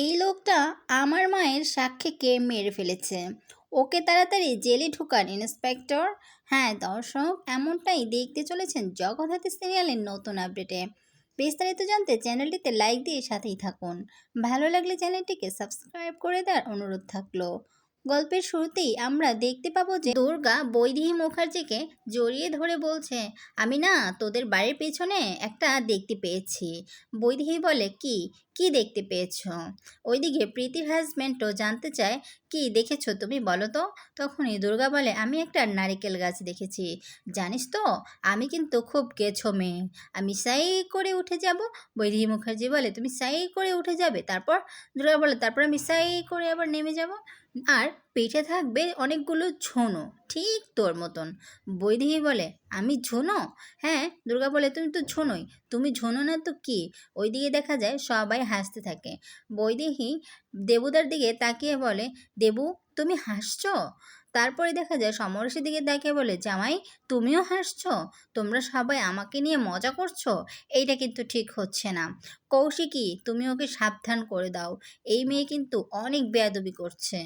এই লোকটা আমার মায়ের সাক্ষীকে মেরে ফেলেছে? ওকে তাড়াতাড়ি জেলে ঢুকান, ইন্সপেক্টর। হ্যাঁ দর্শক, এমনটাই দেখতে চলেছেন জগদ্ধাত্রী সিরিয়ালের নতুন আপডেটে। বিস্তারিত জানতে চ্যানেলটিতে লাইক দিয়ে সাথেই থাকুন। ভালো লাগলে চ্যানেলটিকে সাবস্ক্রাইব করে দেওয়ার অনুরোধ থাকল। গল্পের শুরুতেই আমরা দেখতে পাবো যে দুর্গা বৈদেহী মুখার্জিকে জড়িয়ে ধরে বলছে, আমি না তোদের বাড়ির পেছনে একটা দেখতে পেয়েছি। বৈদেহী বলে, কি? কি দেখতে পেয়েছ? ওইদিকে প্রীতি হাজব্যান্ডও জানতে চায়, কি দেখেছ তুমি বলো তো? তখনই দুর্গা বলে, আমি একটা নারিকেল গাছ দেখেছি। জানিস তো, আমি কিন্তু খুব গেছো মেয়ে। আমি সাই করে উঠে যাব? বৈদেহী মুখার্জি বলে, তুমি সাই করে উঠে যাবে, তারপর? দুর্গা বলে, তারপর আমি সাই করে আবার নেমে যাব? আর পেটে থাকবে অনেকগুলো ঝোনো ঠিক তোর মতন। বৈদেহী বলে, আমি ঝোনো হ্যাঁ দুর্গা বলে, তুমি তো ঝোনোই, তুমি ঝোনো না তো কি? ওই দিকে দেখা যায় সবাই হাসতে থাকে। বৈদেহী দেবুদার দিকে তাকিয়ে বলে, দেবু, তুমি হাসছো? তারপরে দেখা যায় সমরেশের দিকে তাকিয়ে বলে, জামাই, তুমিও হাসছো? তোমরা সবাই আমাকে নিয়ে মজা করছ? এইটা কিন্তু ঠিক হচ্ছে না। কৌশিকী, তুমি ওকে সাবধান করে দাও। এই মেয়ে কিন্তু অনেক বেয়াদবি করছে।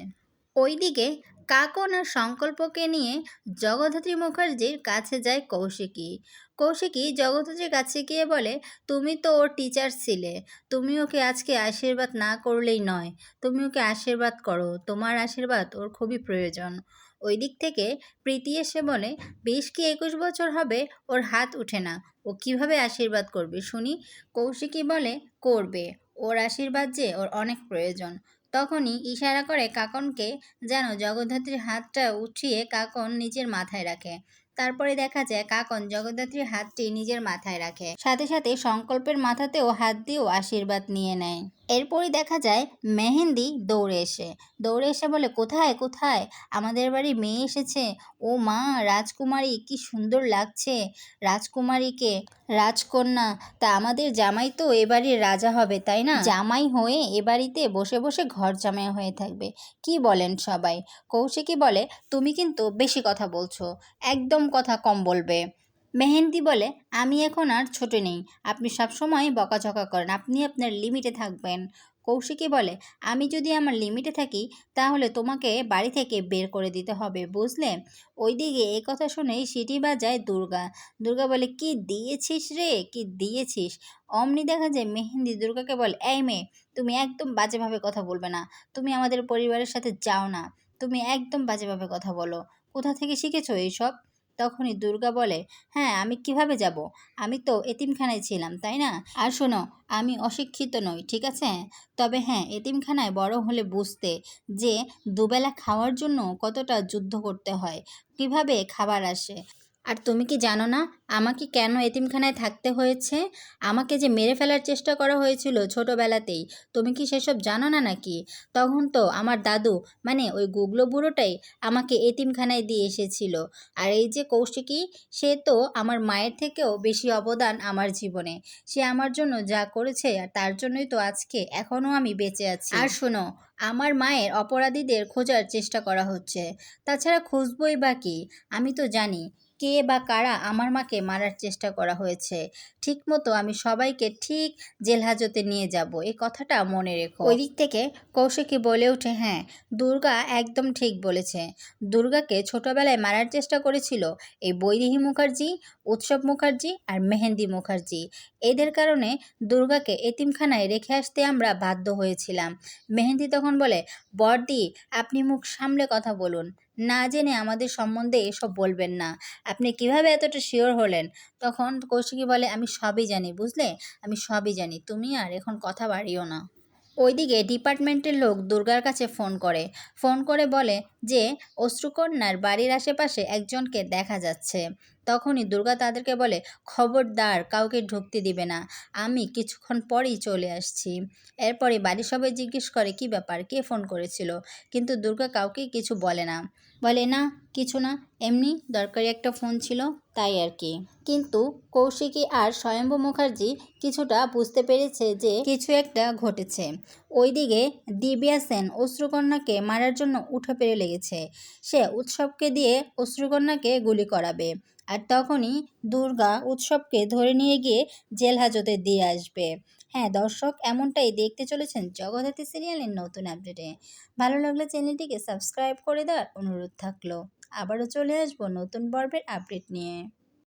ওইদিকে কাকন সংকল্পকে নিয়ে জগদ্ধাত্রী মুখার্জির কাছে যায় কৌশিকী। কৌশিকী জগদ্ধাত্রীর কাছে গিয়ে বলে, তুমি তো ওর টিচার ছিলে। তুমি ওকে আজকে আশীর্বাদ না করলেই নয়। তুমি ওকে আশীর্বাদ করো। তোমার আশীর্বাদ ওর খুবই প্রয়োজন। ওই দিক থেকে প্রীতি এসে বলে, বেশ কি একুশ বছর হবে? ওর হাত উঠে না। ও কীভাবে আশীর্বাদ করবে শুনি? কৌশিকী বলে, করবে। ওর আশীর্বাদ যে ওর অনেক প্রয়োজন। তখনই ইশারা করে কাকনকে যেন জগদ্ধাত্রীর হাতটা উঠিয়ে কাকন নিজের মাথায় রাখে। তারপরে দেখা যায় কাকন জগদ্ধাত্রীর হাতটি নিজের মাথায় রাখে। সাথে সাথে সংকল্পের মাথাতেও হাত দিয়েও আশীর্বাদ নিয়ে নেয়। এরপরই দেখা যায় মেহেন্দি দৌড়ে এসে। দৌড়ে এসে বলে, কোথায় কোথায়? আমাদের বাড়ি মেয়ে এসেছে। ও মা, রাজকুমারী, কি সুন্দর লাগছে। রাজকুমারীকে রাজকন্যা, তা আমাদের জামাই তো এবাড়ির রাজা হবে, তাই না? জামাই হয়ে এ বাড়িতে বসে বসে ঘর জামাই হয়ে থাকবে। কি বলেন সবাই? কৌশিকী বলে, তুমি কিন্তু বেশি কথা বলছো। একদম কথা কম বলবে। মেহেন্দি বলে, আমি এখন আর ছোট নেই। আপনি সবসময় বকাঝকা করেন। আপনি আপনার লিমিটে থাকবেন। কৌশিকী বলে, আমি যদি আমার লিমিটে থাকি, তাহলে তোমাকে বাড়ি থেকে বের করে দিতে হবে, বুঝলে? ওইদিকে এই কথা শুনেই সিটি বাজায় দুর্গা। দুর্গা বলে, কি দিয়েছিস রে? কি দিয়েছিস? অমনি দেখা যায় মেহেন্দি দুর্গাকে বলে, এই মেয়ে, তুমি একদম বাজেভাবে কথা বলবে না। তুমি আমাদের পরিবারের সাথে যাও না। তুমি একদম বাজেভাবে কথা বলো। কোথা থেকে শিখেছো এইসব? তখনই দুর্গা বলে হ্যাঁ আমি কীভাবে যাব? আমি তো এতিমখানায় ছিলাম, তাই না? আর শোনো, আমি অশিক্ষিত নই, ঠিক আছে? তবে হ্যাঁ এতিমখানায় বড় হলে বুঝতে যে দুবেলা খাওয়ার জন্য কতটা যুদ্ধ করতে হয়, কীভাবে খাবার আসে? আর তুমি কি জানো না, আমাকে কেন এতিমখানায় থাকতে হয়েছে? আমাকে যে মেরে ফেলার চেষ্টা করা হয়েছিল ছোটোবেলাতেই, তুমি কি সেসব জানো না নাকি? তখন তো আমার দাদু মানে ওই গুগলো বুড়োটাই আমাকে এতিমখানায় দিয়ে এসেছিল। আর এই যে কৌশিকী, সে তো আমার মায়ের থেকেও বেশি অবদান আমার জীবনে। সে আমার জন্য যা করেছে আর তার জন্যই তো আজকে এখনও আমি বেঁচে আছি। আর শোনো, আমার মায়ের অপরাধীদের খোঁজার চেষ্টা করা হচ্ছে। তাছাড়া খুঁজবই বা কি? আমি তো জানি কে বা কারা আমার মাকে মারার চেষ্টা করা হয়েছে। ঠিক মতো আমি সবাইকে ঠিক জেল হাজতে নিয়ে যাব। এই কথাটা মনে রেখো। ওই দিক থেকে কৌশিকী বলে ওঠে হ্যাঁ দুর্গা একদম ঠিক বলেছে। দুর্গাকে ছোটবেলায় মারার চেষ্টা করেছিল এই বৈদেহী মুখার্জি, উৎসব মুখার্জি আর মেহেন্দি মুখার্জি। এদের কারণে দুর্গাকে এতিমখানায় রেখে আসতে আমরা বাধ্য হয়েছিলাম। মেহেন্দি তখন বলে বর্দি আপনি মুখ সামলে কথা বলুন। না জেনে আমাদের সম্বন্ধে এসব বলবেন না। আপনি কীভাবে এতটা শিওর হলেন? তখন কৌশিকী বলে, আমি সবই জানি, বুঝলে? আমি সবই জানি। তুমি আর এখন কথা বাড়িও না। ওইদিকে ডিপার্টমেন্টের লোক দুর্গার কাছে ফোন করে। ফোন করে বলে যে, অশ্রুকন্যার বাড়ির আশেপাশে একজনকে দেখা যাচ্ছে। তখনই দুর্গা তাদেরকে বলে, খবরদার, কাউকে ঢুকতে দিবে না। আমি কিছুক্ষণ পরেই চলে আসছি। এরপরে বাড়ির সবাই জিজ্ঞেস করে, কি ব্যাপার? কে ফোন করেছিল? কিন্তু দুর্গা কাউকে কিছু বলে না। বলে, না, কিছু না, এমনি দরকারি একটা ফোন ছিল, তাই আর কি। কিন্তু কৌশিকী আর স্বয়ম্ভু মুখার্জি কিছুটা বুঝতে পেরেছে যে কিছু একটা ঘটেছে। ওইদিকে দিব্যা সেন অশ্রুকন্যাকে মারার জন্য উঠে পেরে লেগেছে। সে উৎসবকে দিয়ে অশ্রুকন্যাকে গুলি করাবে। আর তখনই দুর্গা উৎসবকে ধরে নিয়ে গিয়ে জেল হাজতে দিয়ে আসবে। হ্যাঁ দর্শক, এমনটাই দেখতে চলেছেন জগদ্ধাত্রী সিরিয়ালের নতুন আপডেটে। ভালো লাগলে চ্যানেলটিকে সাবস্ক্রাইব করে দেওয়ার অনুরোধ থাকল। আবারও চলে আসব নতুন পর্বের আপডেট নিয়ে।